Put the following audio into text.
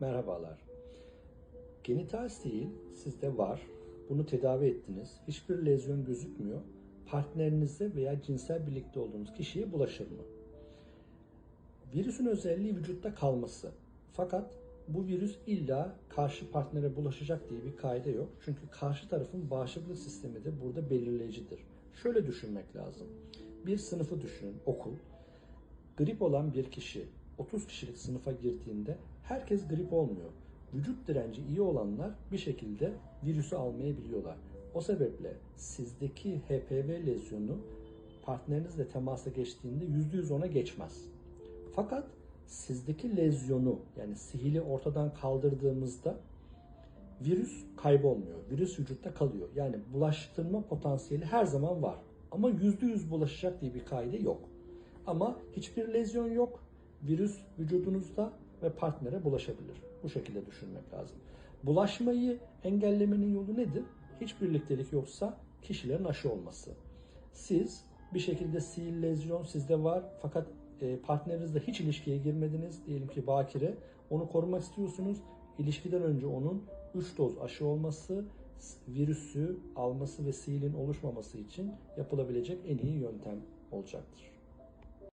Merhabalar. Genital sihir sizde var. Bunu tedavi ettiniz. Hiçbir lezyon gözükmüyor. Partnerinize veya cinsel birlikte olduğunuz kişiye bulaşır mı? Virüsün özelliği vücutta kalması. Fakat bu virüs illa karşı partnere bulaşacak diye bir kaide yok. Çünkü karşı tarafın bağışıklık sistemi de burada belirleyicidir. Şöyle düşünmek lazım. Bir sınıfı düşünün, okul. Grip olan bir kişi 30 kişilik sınıfa girdiğinde herkes grip olmuyor. Vücut direnci iyi olanlar bir şekilde virüsü almayabiliyorlar. O sebeple sizdeki HPV lezyonu partnerinizle temasa geçtiğinde %100 ona geçmez. Fakat sizdeki lezyonu yani sihili ortadan kaldırdığımızda virüs kaybolmuyor. Virüs vücutta kalıyor. Yani bulaştırma potansiyeli her zaman var. Ama %100 bulaşacak diye bir kaide yok. Ama hiçbir lezyon yok. Virüs vücudunuzda ve partnere bulaşabilir. Bu şekilde düşünmek lazım. Bulaşmayı engellemenin yolu nedir? Hiç birliktelik yoksa kişilerin aşı olması. Siz bir şekilde sihir lezyon sizde var fakat e, partnerinizle hiç ilişkiye girmediniz. Diyelim ki bakire. Onu korumak istiyorsunuz. İlişkiden önce onun 3 doz aşı olması, virüsü alması ve sihilin oluşmaması için yapılabilecek en iyi yöntem olacaktır.